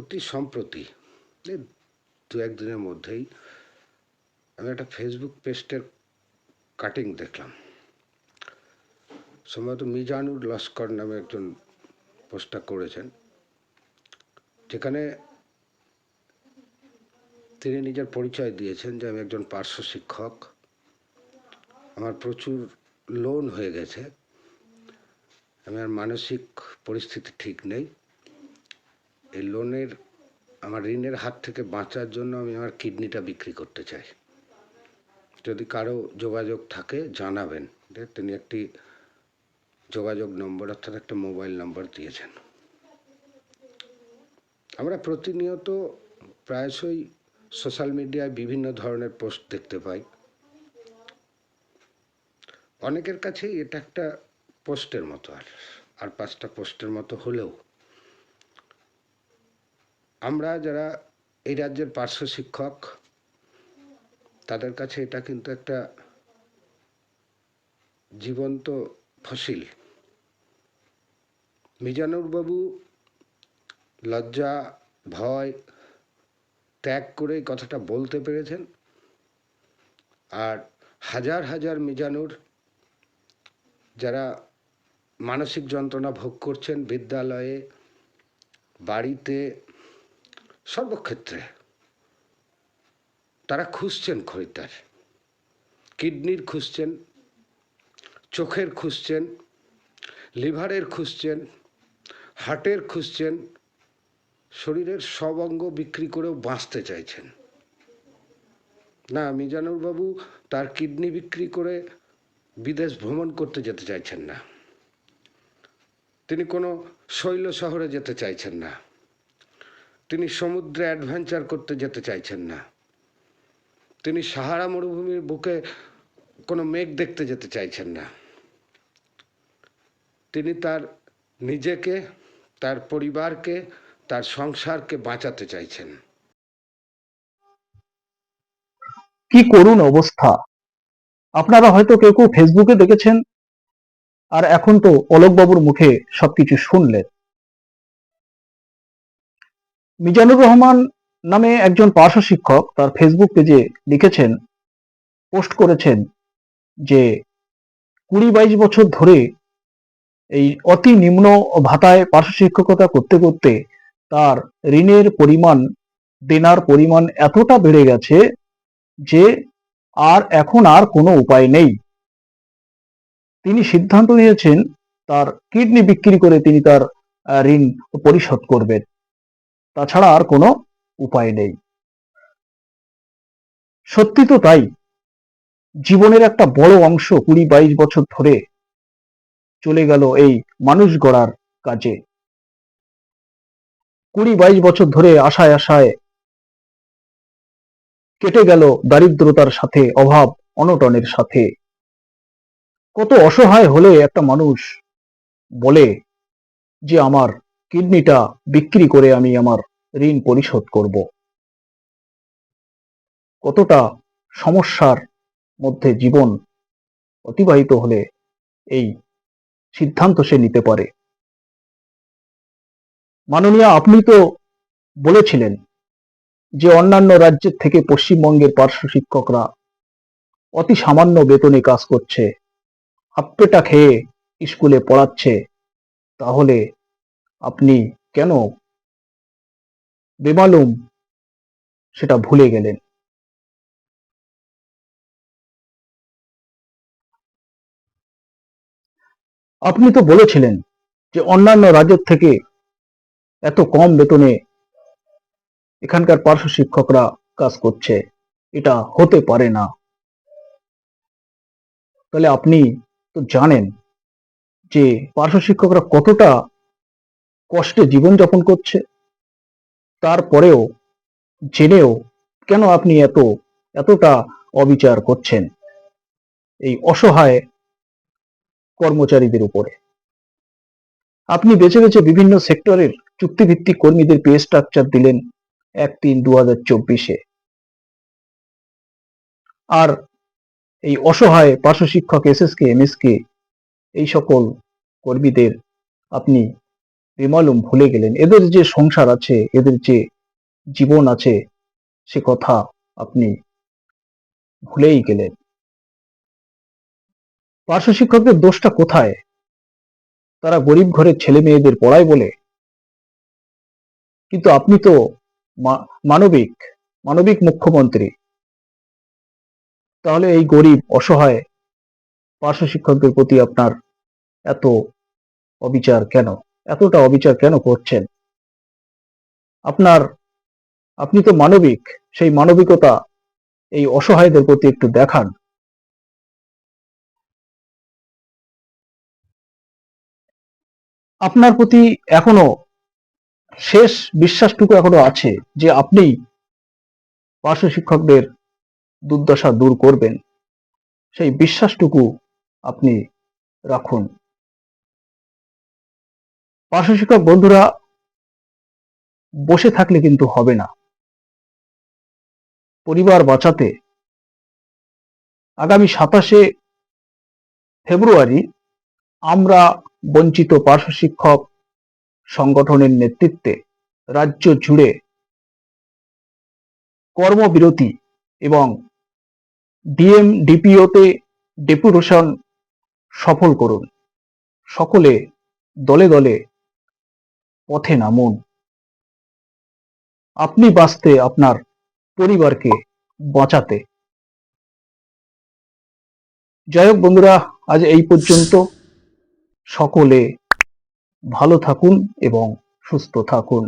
অতি সম্প্রতি দু একদিনের মধ্যেই আমি একটা ফেসবুক পেস্টের কাটিং দেখলাম। সম্ভবত মিজানুর লস্কর নামে একজন পোস্টটা করেছেন, যেখানে তিনি নিজের পরিচয় দিয়েছেন যে আমি একজন পার্শ্ব শিক্ষক। আমার প্রচুর লোন হয়ে গেছে। আমার মানসিক পরিস্থিতি ঠিক নেই। এই লোনের আমার ঋণের হাত থেকে বাঁচার জন্য আমি আমার কিডনিটা বিক্রি করতে চাই। যদি কারও যোগাযোগ থাকে, জানাবেন। তিনি একটি যোগাযোগ নম্বর, অর্থাৎ একটা মোবাইল নম্বর দিয়েছেন। আমরা প্রতিনিয়ত প্রায়শই সোশ্যাল মিডিয়ায় বিভিন্ন ধরনের পোস্ট দেখতে পাই। অনেকের কাছেই এটা একটা পোস্টের মতো আর আর পাঁচটা পোস্টের মতো হলেও। আমরা যারা এই রাজ্যের পার্শ্ব শিক্ষক, তাদের কাছে এটা কিন্তু একটা জীবন্ত ফসিল। মিজানুরবাবু লজ্জা, ভয় ত্যাগ করে কথাটা বলতে পেরেছেন। আর হাজার হাজার মিজানুর যারা মানসিক যন্ত্রণা ভোগ করছেন বিদ্যালয়ে, বাড়িতে সর্বক্ষেত্রে তারা খুঁজছেন খরিদ্দার। কিডনির খুঁজছেন, চোখের খুঁজছেন, লিভারের খুঁজছেন, হার্টের খুঁজছেন, শরীরের সব অঙ্গ বিক্রি করেও বাঁচতে চাইছেন। না, মিজানুরবাবু তার কিডনি বিক্রি করে বিদেশ ভ্রমণ করতে যেতে চাইছেন না। তিনি কোনো শৈল শহরে যেতে চাইছেন না। তিনি সমুদ্রে অ্যাডভেঞ্চার করতে যেতে চাইছেন না। তিনি সাহারা মরুভূমির বুকে কোনো মেঘ দেখতে যেতে চাইছেন না। তিনি তার নিজেকে, তার পরিবারকে, তার সংসারকে বাঁচাতে চাইছেন। কি করুণ অবস্থা। আপনারা হয়তো কেউ কেউ ফেসবুকে দেখেছেন, আর এখন তো অলোকবাবুর মুখে সবকিছু শুনলেন। মিজানুর রহমান নামে একজন পার্শ্ব শিক্ষক তার ফেসবুক পেজে লিখেছেন, পোস্ট করেছেন যে কুড়ি বাইশ বছর ধরে এই অতি নিম্ন ভাতায় পার্শ্ব শিক্ষকতা করতে করতে তার ঋণের পরিমাণ, দেনার পরিমাণ এতটা বেড়ে গেছে যে আর এখন আর কোনো উপায় নেই। তিনি সিদ্ধান্ত নিয়েছেন তার কিডনি বিক্রি করে তিনি তার ঋণ পরিশোধ করবেন। তাছাড়া আর কোনো উপায় নেই। সত্যি তো তাই, জীবনের একটা বড় অংশ কুড়ি বাইশ বছর ধরে চলে গেল এই মানুষ গড়ার কাজে। কুড়ি বাইশ বছর ধরে আশায় আশায় কেটে গেল দারিদ্রতার সাথে, অভাব অনটনের সাথে। কত অসহায় হলে একটা মানুষ বলে যে, আমার কিডনিটা বিক্রি করে আমি আমার ঋণ পরিশোধ করব। কতটা সমস্যার মধ্যে জীবন অতিবাহিত হলে এই সিদ্ধান্ত সে নিতে পারে? মাননীয়, আপনি তো বলেছিলেন যে অন্যান্য রাজ্যের থেকে পশ্চিমবঙ্গের পার্শ্ব শিক্ষকরা অতি সামান্য বেতনে কাজ করছে হাপ্পেটা খেয়ে স্কুলে পড়াচ্ছে, তাহলে আপনি কেন বেমালুম? সেটা ভুলে গেলেন। আপনি তো বলেছিলেন যে অন্যান্য রাজ্যের থেকে এত কম বেতনে এখানকার পার্শ্ব শিক্ষকরা কাজ করছে। এটা হতে পারে না। তাহলে আপনি তো জানেন যে পার্শ্ব শিক্ষকরা কতটা কষ্টে জীবনযাপন করছে। তারপরেও জেনেও কেন আপনি এত, এতটা অবিচার করছেন এই অসহায় কর্মচারীদের উপরে? আপনি বেছে বেছে বিভিন্ন সেক্টরের চুক্তিভিত্তিক কর্মীদের পে স্ট্রাকচার দিলেন এক তিন দু হাজার চব্বিশে। আর এই অসহায় পার্শ্ব শিক্ষক S S K M S K এই সকল কর্মীদের আপনি বেমালুম ভুলে গেলেন। এদের যে সংসার আছে, এদের যে জীবন আছে, সে কথা আপনি ভুলেই গেলেন। পার্শ্ব শিক্ষকদের দোষটা কোথায়? তারা গরিব ঘরের ছেলে মেয়েদের পড়ায় বলে। কিন্তু আপনি তো মানবিক মানবিক মুখ্যমন্ত্রী। তাহলে এই গরিব, অসহায় পার্শ্ব শিক্ষকদের প্রতি আপনার এত অবিচার কেন? এতটা অবিচার কেন করছেন? আপনার, আপনি তো মানবিক, সেই মানবিকতা এই অসহায়দের প্রতি একটু দেখান। আপনার প্রতি এখনও শেষ বিশ্বাসটুকু এখনও আছে যে আপনি পার্শ্ব শিক্ষকদের দুর্দশা দূর করবেন। সেই বিশ্বাসটুকু আপনি রাখুন। পার্শ্ব শিক্ষক বন্ধুরা, বসে থাকলে কিন্তু হবে না। পরিবার বাঁচাতে আগামী সাতাশে ফেব্রুয়ারি আমরা বঞ্চিত পার্শ্ব শিক্ষক সংগঠনের নেতৃত্বে রাজ্য জুড়ে কর্মবিরতি এবং ডিএম ডিপিওতে ডেপুটেশন সফল করুন। সকলে দলে দলে পথে নামুন। আপনি বাঁচতে আপনার পরিবারকে বাঁচাতে। যাই হোক বন্ধুরা, আজ এই পর্যন্ত। সকলে ভালো থাকুন এবং সুস্থ থাকুন।